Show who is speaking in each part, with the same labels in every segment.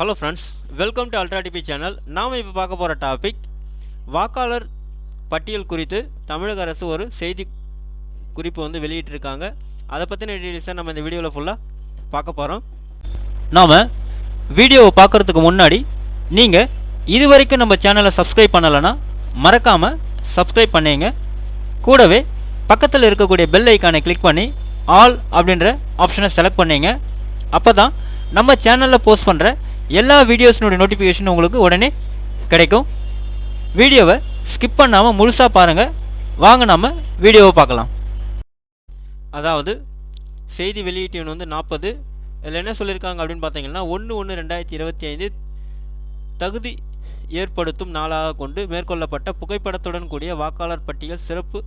Speaker 1: Hello friends welcome to ultra TP channel நாம் இப்போ பார்க்க போகிற டாபிக் வாக்காளர் பட்டியல் குறித்து தமிழக அரசு ஒரு செய்தி குறிப்பு வந்து வெளியிட்டிருக்காங்க. அதை பற்றின டீட்டெயில்ஸை நம்ம இந்த வீடியோவில் ஃபுல்லாக பார்க்க போகிறோம் நாம் வீடியோவை பார்க்குறதுக்கு முன்னாடி நீங்கள் இது வரைக்கும் நம்ம சேனலை சப்ஸ்கிரைப் பண்ணலைன்னா மறக்காமல் சப்ஸ்கிரைப் பண்ணிங்க. கூடவே பக்கத்தில் இருக்கக்கூடிய பெல் ஐக்கானை கிளிக் பண்ணி ஆல் அப்படின்ற ஆப்ஷனை செலக்ட் பண்ணிங்க. அப்போ தான் நம்ம சேனலில் போஸ்ட் பண்ணுற எல்லா வீடியோஸினுடைய நோட்டிஃபிகேஷன் உங்களுக்கு உடனே கிடைக்கும். வீடியோவை ஸ்கிப் பண்ணாமல் முழுசாக பாருங்கள் வாங்க நாம் வீடியோவை பார்க்கலாம். அதாவது செய்தி வெளியீட்டு வந்து நாற்பது இதில் என்ன சொல்லியிருக்காங்க அப்படின்னு பார்த்தீங்கன்னா ஒன்று ஒன்று ரெண்டாயிரத்தி இருபத்தி ஐந்து தகுதி ஏற்படுத்தும் நாளாக கொண்டு மேற்கொள்ளப்பட்ட புகைப்படத்துடன் கூடிய வாக்காளர் பட்டியல் சிறப்பு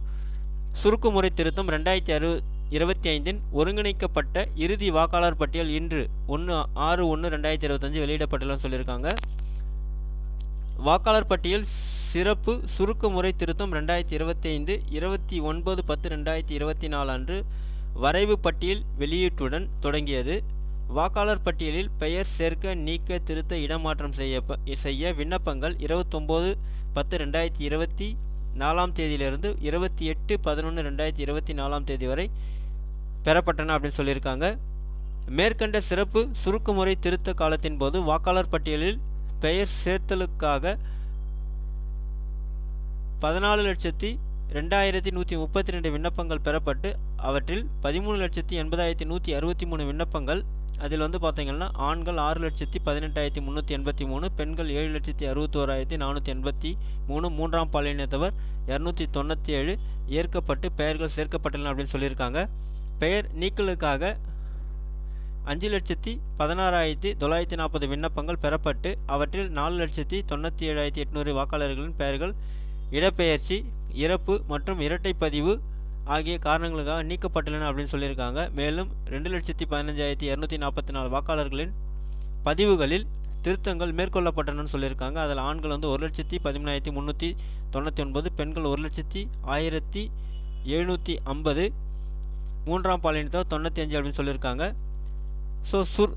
Speaker 1: சுருக்குமுறை திருத்தம் ரெண்டாயிரத்தி அறு இருபத்தி ஐந்தின் ஒருங்கிணைக்கப்பட்ட இறுதி வாக்காளர் பட்டியல் இன்று ஒன்று ஆறு ஒன்று ரெண்டாயிரத்தி இருபத்தஞ்சு வெளியிடப்பட்டுள்ளன்னு சொல்லியிருக்காங்க. வாக்காளர் பட்டியல் சிறப்பு சுருக்குமுறை திருத்தம் ரெண்டாயிரத்தி இருபத்தி ஐந்து இருபத்தி ஒன்பது பத்து ரெண்டாயிரத்தி இருபத்தி நாலு அன்று வரைவு பட்டியல் வெளியீட்டுடன் தொடங்கியது. வாக்காளர் பட்டியலில் பெயர் சேர்க்க நீக்க திருத்த இடமாற்றம் செய்ய செய்ய விண்ணப்பங்கள் இருபத்தொம்போது பத்து ரெண்டாயிரத்தி இருபத்தி நாலாம் தேதியிலிருந்து இருபத்தி எட்டு பதினொன்று ரெண்டாயிரத்தி இருபத்தி நாலாம் தேதி வரை பெறப்பட்டன அப்படின்னு சொல்லியிருக்காங்க. மேற்கண்ட சிறப்பு சுருக்குமுறை திருத்த காலத்தின் போது வாக்காளர் பட்டியலில் பெயர் சேர்த்தலுக்காக பதினாலு லட்சத்தி ரெண்டாயிரத்தி நூற்றி முப்பத்தி ரெண்டு விண்ணப்பங்கள் பெறப்பட்டு அவற்றில் பதிமூணு லட்சத்தி எண்பதாயிரத்தி நூற்றி அறுபத்தி மூணு விண்ணப்பங்கள். அதில் வந்து பார்த்திங்கன்னா ஆண்கள் ஆறு லட்சத்தி பதினெட்டாயிரத்தி முந்நூற்றி எண்பத்தி மூணு பெண்கள் ஏழு லட்சத்தி அறுபத்தோராயிரத்தி நானூற்றி எண்பத்தி மூணு மூன்றாம் பாலினத்தவர் இரநூத்தி தொண்ணூற்றி ஏழு ஏற்கப்பட்டு பெயர்கள் சேர்க்கப்பட்டன அப்படின்னு சொல்லியிருக்காங்க. பெயர் நீக்கலுக்காக அஞ்சு லட்சத்தி பதினாறாயிரத்தி தொள்ளாயிரத்தி நாற்பது விண்ணப்பங்கள் பெறப்பட்டு அவற்றில் நாலு லட்சத்தி தொண்ணூற்றி ஏழாயிரத்தி எட்நூறு வாக்காளர்களின் பெயர்கள் இடப்பெயர்ச்சி இறப்பு மற்றும் இரட்டை பதிவு ஆகிய காரணங்களுக்காக நீக்கப்பட்டுள்ளன அப்படின்னு சொல்லியிருக்காங்க. மேலும் ரெண்டு லட்சத்தி பதினஞ்சாயிரத்தி இரநூத்தி நாற்பத்தி நாலு வாக்காளர்களின் பதிவுகளில் திருத்தங்கள் மேற்கொள்ளப்பட்டனன்னு சொல்லியிருக்காங்க. அதில் ஆண்கள் வந்து ஒரு லட்சத்தி பதிமூணாயிரத்தி முந்நூற்றி தொண்ணூற்றி ஒன்பது பெண்கள் ஒரு லட்சத்தி ஆயிரத்தி எழுநூற்றி ஐம்பது மூன்றாம் பாலினத்தவர் தொண்ணூற்றி அஞ்சு அப்படின்னு சொல்லியிருக்காங்க. ஸோ சுர்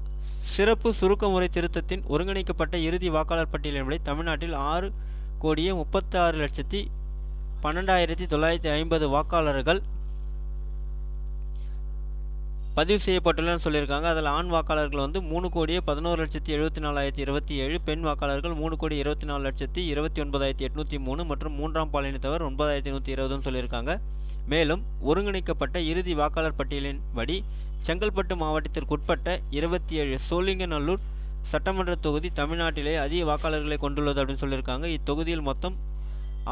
Speaker 1: சிறப்பு சுருக்க முறை திருத்தத்தின் ஒருங்கிணைக்கப்பட்ட இறுதி வாக்காளர் பட்டியலின்படி தமிழ்நாட்டில் ஆறு கோடியே முப்பத்தாறு லட்சத்தி பன்னெண்டாயிரத்தி தொள்ளாயிரத்தி ஐம்பது வாக்காளர்கள் பதிவு செய்யப்பட்டுள்ளன்னு சொல்லியிருக்காங்க. அதில் ஆண் வாக்காளர்கள் வந்து மூணு கோடியே பதினோரு லட்சத்தி எழுபத்தி நாலாயிரத்தி இருபத்தி ஏழு பெண் வாக்காளர்கள் மூணு கோடி இருபத்தி நாலு லட்சத்தி இருபத்தி ஒன்பதாயிரத்தி எட்நூற்றி மூணு மற்றும் மூன்றாம் பாலினத்தவர் ஒன்பதாயிரத்தி நூற்றி இருபதுன்னு சொல்லியிருக்காங்க. மேலும் ஒருங்கிணைக்கப்பட்ட இறுதி வாக்காளர் பட்டியலின் படி செங்கல்பட்டு மாவட்டத்திற்குட்பட்ட இருபத்தி ஏழு சோழிங்கநல்லூர் சட்டமன்ற தொகுதி தமிழ்நாட்டிலே அதிக வாக்காளர்களை கொண்டுள்ளது அப்படின்னு சொல்லியிருக்காங்க. இத்தொகுதியில் மொத்தம்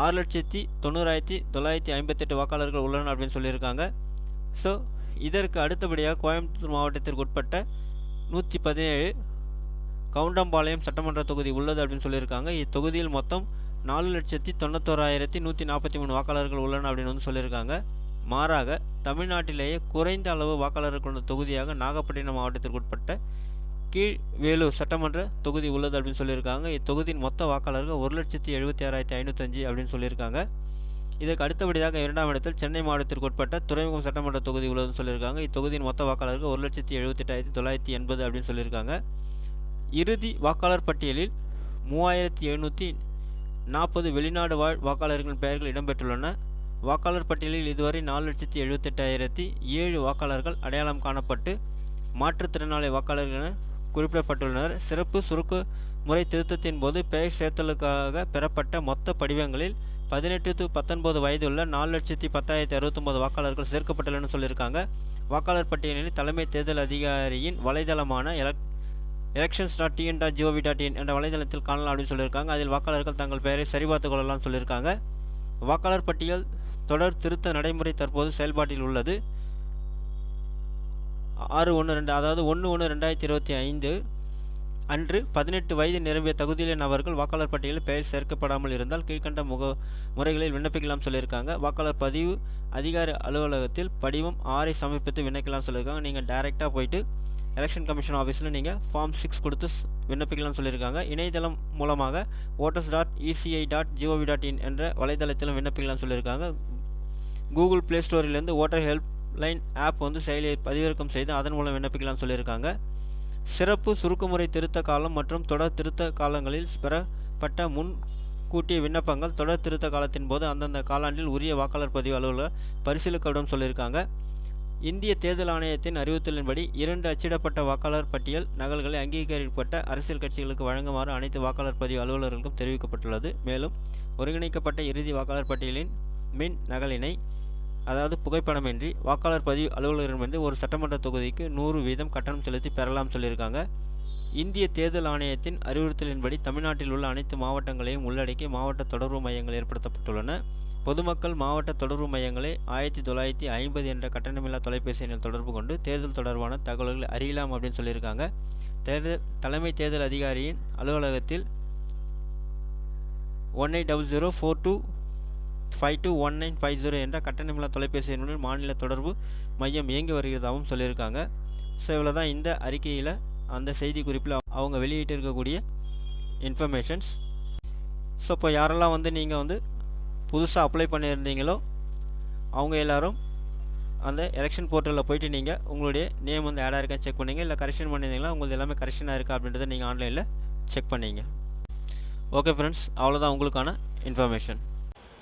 Speaker 1: ஆறு லட்சத்தி தொண்ணூறாயிரத்தி தொள்ளாயிரத்தி ஐம்பத்தெட்டு வாக்காளர்கள் உள்ளனர் அப்படின்னு சொல்லியிருக்காங்க. ஸோ இதற்கு அடுத்தபடியாக கோயம்புத்தூர் மாவட்டத்திற்கு உட்பட்ட நூற்றி பதினேழு கவுண்டம்பாளையம் சட்டமன்ற தொகுதி உள்ளது அப்படின்னு சொல்லியிருக்காங்க. இத்தொகுதியில் மொத்தம் நாலு லட்சத்தி தொண்ணூத்தோராயிரத்தி நூற்றி நாற்பத்தி மூணு வாக்காளர்கள் உள்ளன அப்படின்னு வந்து சொல்லியிருக்காங்க. மாறாக தமிழ்நாட்டிலேயே குறைந்த அளவு வாக்காளர்கள் கொண்ட தொகுதியாக நாகப்பட்டினம் மாவட்டத்திற்கு உட்பட்ட கீழ் வேலூர் சட்டமன்ற தொகுதி உள்ளது அப்படின்னு சொல்லியிருக்காங்க. இத்தொகுதியின் மொத்த வாக்காளர்கள் ஒரு லட்சத்தி எழுபத்தி ஆறாயிரத்தி ஐநூற்றஞ்சு அப்படின்னு சொல்லியிருக்காங்க. இதற்கு அடுத்தபடியாக இரண்டாம் இடத்தில் சென்னை மாவட்டத்திற்கு உட்பட்ட துறைமுகம் சட்டமன்ற தொகுதி உள்ளதுன்னு சொல்லியிருக்காங்க. இத்தொகுதியின் மொத்த வாக்காளர்கள் ஒரு லட்சத்தி எழுபத்தெட்டாயிரத்தி தொள்ளாயிரத்தி எண்பது அப்படின்னு சொல்லியிருக்காங்க. இறுதி வாக்காளர் பட்டியலில் மூவாயிரத்தி எழுநூற்றி நாற்பது வெளிநாடு வாழ் வாக்காளர்களின் பெயர்கள் இடம்பெற்றுள்ளன. வாக்காளர் பட்டியலில் இதுவரை நாலு லட்சத்தி எழுபத்தெட்டாயிரத்தி ஏழு வாக்காளர்கள் அடையாளம் காணப்பட்டு மாற்றுத்திறனாளி வாக்காளர்கள் என குறிப்பிடப்பட்டுள்ளனர். சிறப்பு சுருக்க முறை திருத்தத்தின் போது பெயர் சேர்த்தலுக்காக பெறப்பட்ட மொத்த படிவங்களில் பதினெட்டு டு பத்தொன்பது வயதுள்ள நாலு லட்சத்தி பத்தாயிரத்தி அறுபத்தொம்போது வாக்காளர்கள் சேர்க்கப்பட்டுள்ளன்னு சொல்லியிருக்காங்க. வாக்காளர் பட்டியலில் தலைமை தேர்தல் அதிகாரியின் வலைதளமான எலக் elections dot TN dot gov dot in என்ற வலைதளத்தில் காணலாம் அப்படின்னு சொல்லியிருக்காங்க. அதில் வாக்காளர்கள் தங்கள் பெயரை சரிபார்த்து கொள்ளலாம் சொல்லியிருக்காங்க. வாக்காளர் பட்டியல் தொடர் திருத்த நடைமுறை தற்போது செயல்பாட்டில் உள்ளது. ஆறு ஒன்று ரெண்டு அதாவது ஒன்று ஒன்று ரெண்டாயிரத்தி இருபத்தி ஐந்து அன்று பதினெட்டு வயது நிரம்பிய தகுதியுள்ள நபர்கள் வாக்காளர் பட்டியலில் பெயர் சேர்க்கப்படாமல் இருந்தால் கீழ்கண்ட முக முறைகளில் விண்ணப்பிக்கலாம் சொல்லியிருக்காங்க. வாக்காளர் பதிவு அதிகாரி அலுவலகத்தில் படிவம் ஆறை சமர்ப்பித்து விண்ணப்பிக்கலாம் சொல்லியிருக்காங்க. நீங்கள் டைரெக்டாக போயிட்டு எலெக்ஷன் கமிஷன் ஆஃபீஸில் நீங்கள் ஃபார்ம் சிக்ஸ் கொடுத்து விண்ணப்பிக்கலாம்னு சொல்லியிருக்காங்க. இணையதளம் மூலமாக voters dot ECI dot gov dot in என்ற வலைதளத்திலும் விண்ணப்பிக்கலாம்னு சொல்லியிருக்காங்க. கூகுள் ப்ளே ஸ்டோரிலேருந்து ஓட்டர் ஹெல்ப் லைன் ஆப் வந்து செயலியை பதிவிறக்கம் செய்து அதன் மூலம் விண்ணப்பிக்கலாம்னு சொல்லியிருக்காங்க. சிறப்பு சுருக்குமுறை திருத்த காலம் மற்றும் தொடர் திருத்த காலங்களில் பெறப்பட்ட முன் கூட்டிய விண்ணப்பங்கள் தொடர் திருத்த காலத்தின் போது அந்தந்த காலாண்டில் உரிய வாக்காளர் பதிவு அலுவலக பரிசீலிக்கப்படும் சொல்லியிருக்காங்க. இந்திய தேர்தல் ஆணையத்தின் அறிவுறுத்தலின்படி இரண்டு அச்சிடப்பட்ட வாக்காளர் பட்டியல் நகல்களை அங்கீகரிக்கப்பட்ட அரசியல் கட்சிகளுக்கு வழங்குமாறு அனைத்து வாக்காளர் பதிவு அலுவலர்களுக்கும் தெரிவிக்கப்பட்டுள்ளது. மேலும் ஒருங்கிணைக்கப்பட்ட இறுதி வாக்காளர் பட்டியலின் மின் நகலினை அதாவது புகைப்படமின்றி வாக்காளர் பதிவு அலுவலரிடமிருந்து ஒரு சட்டமன்ற தொகுதிக்கு நூறு வீதம் கட்டணம் செலுத்தி பெறலாம் சொல்லியிருக்காங்க. இந்திய தேர்தல் ஆணையத்தின் அறிவுறுத்தலின்படி தமிழ்நாட்டில் உள்ள அனைத்து மாவட்டங்களையும் உள்ளடக்கி மாவட்ட தொடர்பு மையங்கள் ஏற்படுத்தப்பட்டுள்ளன. பொதுமக்கள் மாவட்ட தொடர்பு மையங்களை ஆயிரத்தி தொள்ளாயிரத்தி ஐம்பது என்ற கட்டணமில்லா தொலைபேசி எண்ணில் தொடர்பு கொண்டு தேர்தல் தொடர்பான தகவல்களை அறியலாம் அப்படின்னு சொல்லியிருக்காங்க. தேர்தல் தலைமை தேர்தல் அதிகாரியின் அலுவலகத்தில் one eight double zero four two five two one nine five zero என்ற கட்டணமில்லா தொலைபேசி எண்ணுடன் மாநில தொடர்பு மையம் இயங்கி வருகிறதாகவும் சொல்லியிருக்காங்க. ஸோ இவ்வளோ தான் இந்த அறிக்கையில் அந்த செய்தி குறிப்பில் அவங்க வெளியிட்டிருக்கக்கூடிய இன்ஃபர்மேஷன்ஸ் ஸோ இப்போ யாரெல்லாம் வந்து நீங்கள் வந்து புதுசாக அப்ளை பண்ணியிருந்தீங்களோ அவங்க எல்லாரும் அந்த எலெக்ஷன் போர்ட்டலில் போயிட்டு நீங்கள் உங்களுடைய நேம் வந்து ஆடாக இருக்கா செக் பண்ணீங்க. இல்லை கரெக்ஷன் பண்ணியிருந்தீங்களா உங்களுக்கு எல்லாமே கரெக்ஷனாக இருக்கா அப்படின்றத நீங்கள் ஆன்லைனில் செக் பண்ணீங்க. ஓகே ஃப்ரெண்ட்ஸ் அவ்வளோதான் உங்களுக்கான இன்ஃபர்மேஷன்